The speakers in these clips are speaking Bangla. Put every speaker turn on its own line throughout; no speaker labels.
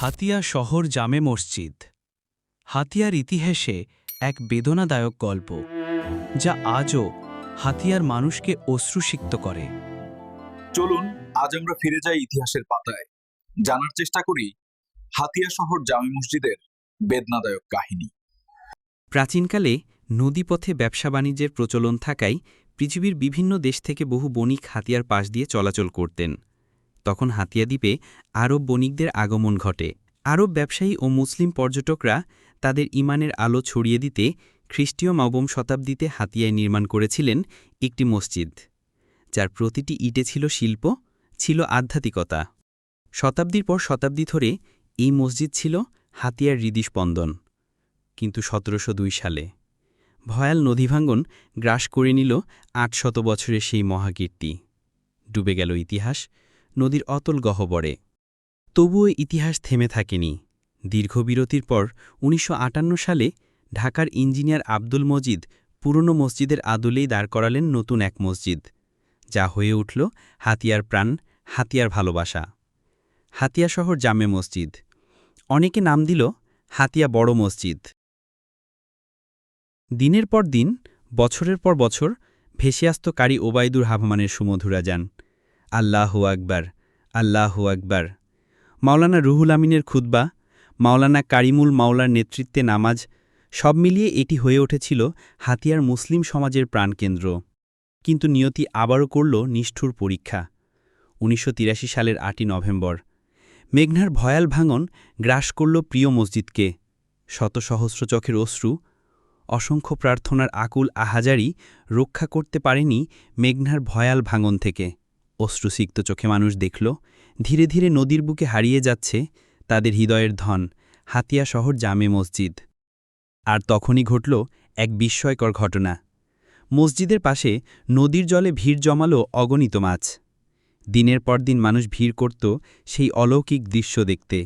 হাতিয়া শহর জামে মসজিদ। হাতিয়ার ইতিহাসে এক বেদনাদায়ক গল্প যা আজও হাতিয়ার মানুষকে অশ্রুসিক্ত করে।
চলুন আজ আমরা ফিরে যাই ইতিহাসের পাতায়। জানার চেষ্টা করি হাতিয়া শহর জামে মসজিদের বেদনাদায়ক কাহিনী।
প্রাচীনকালে নদীপথে ব্যবসা বাণিজ্যের প্রচলন থাকায় পৃথিবীর বিভিন্ন দেশ থেকে বহু বণিক হাতিয়ার পাশ দিয়ে চলাচল করতেন। তখন হাতিয়া দ্বীপে আরব বণিকদের আগমন ঘটে। আরব ব্যবসায়ী ও মুসলিম পর্যটকরা তাদের ইমানের আলো ছড়িয়ে দিতে খ্রিস্টীয় নবম শতাব্দীতে হাতিয়ায় নির্মাণ করেছিলেন একটি মসজিদ, যার প্রতিটি ইটে ছিল শিল্প, ছিল আধ্যাত্মিকতা। শতাব্দীর পর শতাব্দী ধরে এই মসজিদ ছিল হাতিয়ার হৃদিস্পন্দন। কিন্তু সতেরোশো দুই সালে ভয়াল নদীভাঙ্গন গ্রাস করে নিল আট শত বছরের সেই মহাকীর্তি। ডুবে গেল ইতিহাস নদীর অতল গহ্বরে তবুও ইতিহাস থেমে থাকেনি। দীর্ঘ বিরতির পর উনিশশো আটান্ন সালে ঢাকার ইঞ্জিনিয়ার আব্দুল মজিদ পুরনো মসজিদের আদলেই দাঁড় করালেন নতুন এক মসজিদ। যা হয়ে উঠল হাতিয়ার প্রাণ, হাতিয়ার ভালোবাসা। হাতিয়া শহর জামে মসজিদ। অনেকে নাম দিল হাতিয়া বড় মসজিদ। দিনের পর দিন, বছরের পর বছর ভেসে আসত কারি ওবায়দুর হাভমানের সুমধুরা যান আল্লাহু আকবার আল্লাহু আকবার। মাওলানা রুহুল আমিনের খুতবা, মাওলানা কারিমুল মাওলার নেতৃত্বে নামাজ, সব মিলিয়ে এটি হয়ে উঠেছিল হাতিয়ার মুসলিম সমাজের প্রাণকেন্দ্র। কিন্তু নিয়তি আবারও করল নিষ্ঠুর পরীক্ষা। উনিশশো তিরাশি সালের আটই নভেম্বর, মেঘনার ভয়াল ভাঙন গ্রাস করল প্রিয় মসজিদকে। শত সহস্র চোখের অশ্রু, অসংখ্য প্রার্থনার আকুল আহাজারি রক্ষা করতে পারেনি মেঘনার ভয়াল ভাঙন থেকে। অশ্রুসিক্ত চোখে মানুষ দেখল, ধীরে ধীরে নদীর বুকে হারিয়ে যাচ্ছে তাদের হৃদয়ের ধন, হাতিয়া শহর জামে মসজিদ। আর তখনই ঘটল এক বিস্ময়কর ঘটনা। মসজিদের পাশে নদীর জলে ভিড় জমালো অগণিত মাছ। দিনের পর দিন মানুষ ভিড় করত সেই অলৌকিক দৃশ্য দেখতে।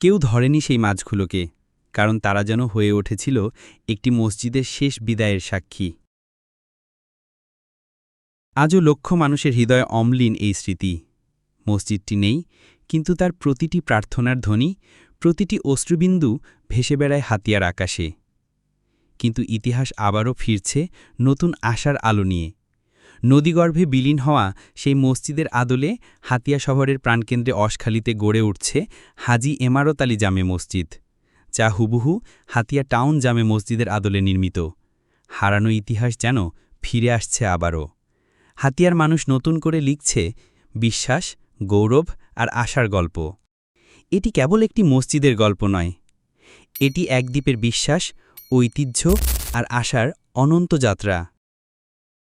কেউ ধরেনি সেই মাছগুলোকে, কারণ তারা যেন হয়ে উঠেছিল একটি মসজিদের শেষ বিদায়ের সাক্ষী। আজও লক্ষ মানুষের হৃদয়ে অম্লিন এই স্মৃতি। মসজিদটি নেই, কিন্তু তার প্রতিটি প্রার্থনার ধ্বনি, প্রতিটি অশ্রুবিন্দু ভেসে বেড়ায় হাতিয়ার আকাশে। কিন্তু ইতিহাস আবারও ফিরছে নতুন আশার আলো নিয়ে। নদীগর্ভে বিলীন হওয়া সেই মসজিদের আদলে হাতিয়া শহরের প্রাণকেন্দ্রে অশখালিতে গড়ে উঠছে হাজি এমারত আলী জামে মসজিদ, যা হুবহু হাতিয়া টাউন জামে মসজিদের আদলে নির্মিত। হারানো ইতিহাস যেন ফিরে আসছে আবারও। হাতিয়ার মানুষ নতুন করে লিখছে বিশ্বাস, গৌরব আর আশার গল্প। এটি কেবল একটি মসজিদের গল্প নয়। এটি একদ্বীপের বিশ্বাস, ঐতিহ্য আর আশার অনন্ত যাত্রা।